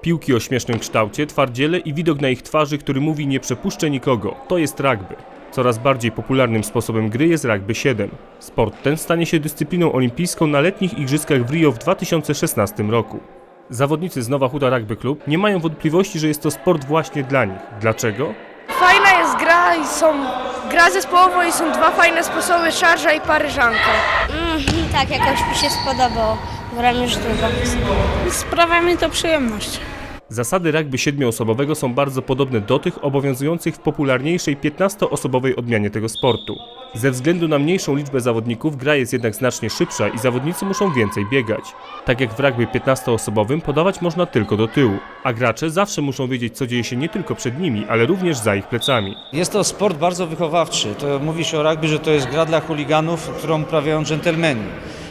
Piłki o śmiesznym kształcie, twardziele i widok na ich twarzy, który mówi nie przepuszczę nikogo. To jest rugby. Coraz bardziej popularnym sposobem gry jest rugby 7. Sport ten stanie się dyscypliną olimpijską na letnich igrzyskach w Rio w 2016 roku. Zawodnicy z Nowa Huta Rugby Club nie mają wątpliwości, że jest to sport właśnie dla nich. Dlaczego? Fajna jest gra i są gra zespołowa i są dwa fajne sposoby, szarża i paryżanka. Mm, tak, jakoś mi się spodobało. Gram już długo. Sprawia mi to przyjemność. Zasady rugby siedmioosobowego są bardzo podobne do tych obowiązujących w popularniejszej 15-osobowej odmianie tego sportu. Ze względu na mniejszą liczbę zawodników gra jest jednak znacznie szybsza i zawodnicy muszą więcej biegać. Tak jak w rugby 15-osobowym podawać można tylko do tyłu, a gracze zawsze muszą wiedzieć co dzieje się nie tylko przed nimi, ale również za ich plecami. Jest to sport bardzo wychowawczy. To mówi się o rugby, że to jest gra dla chuliganów, którą uprawiają dżentelmeni.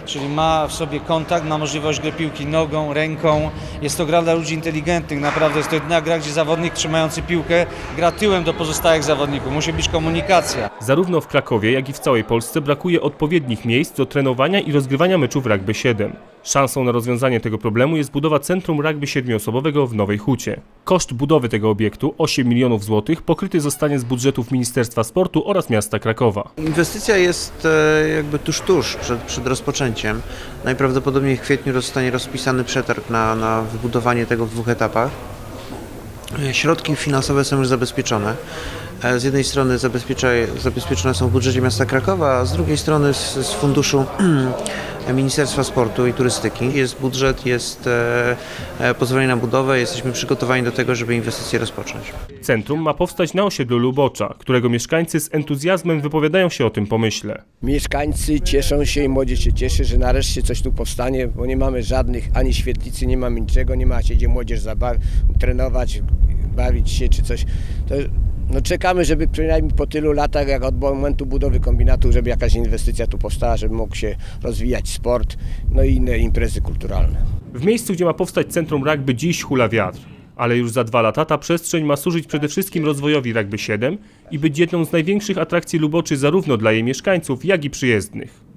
Czyli ma w sobie kontakt, ma możliwość gry piłki nogą, ręką. Jest to gra dla ludzi inteligentnych. Naprawdę jest to jedyna gra, gdzie zawodnik trzymający piłkę gra tyłem do pozostałych zawodników. Musi być komunikacja. Zarówno w Krakowie, jak i w całej Polsce brakuje odpowiednich miejsc do trenowania i rozgrywania meczów rugby 7. Szansą na rozwiązanie tego problemu jest budowa centrum rugby siedmioosobowego w Nowej Hucie. Koszt budowy tego obiektu 8 milionów złotych pokryty zostanie z budżetów Ministerstwa Sportu oraz miasta Krakowa. Inwestycja jest e, jakby tuż, tuż przed, przed rozpoczęciem. Najprawdopodobniej w kwietniu zostanie rozpisany przetarg na, na wybudowanie tego w dwóch etapach. E, Środki finansowe są już zabezpieczone. E, Z jednej strony zabezpieczone są w budżecie miasta Krakowa, a z drugiej strony z, z funduszu Ministerstwa Sportu i Turystyki. Jest budżet, jest e, e, pozwolenie na budowę, jesteśmy przygotowani do tego, żeby inwestycje rozpocząć. Centrum ma powstać na osiedlu Lubocza, którego mieszkańcy z entuzjazmem wypowiadają się o tym pomyśle. Mieszkańcy cieszą się i młodzież się cieszy, że nareszcie coś tu powstanie, bo nie mamy żadnych ani świetlicy, nie mamy niczego, nie ma się gdzie młodzież zabawić, trenować, bawić się czy coś. To, no czekamy, żeby przynajmniej po tylu latach, jak od momentu budowy kombinatu, żeby jakaś inwestycja tu powstała, żeby mógł się rozwijać sport, no i inne imprezy kulturalne. W miejscu, gdzie ma powstać centrum rugby, dziś hula wiatr. Ale już za dwa lata ta przestrzeń ma służyć przede wszystkim rozwojowi rugby 7 i być jedną z największych atrakcji Luboczy zarówno dla jej mieszkańców, jak i przyjezdnych.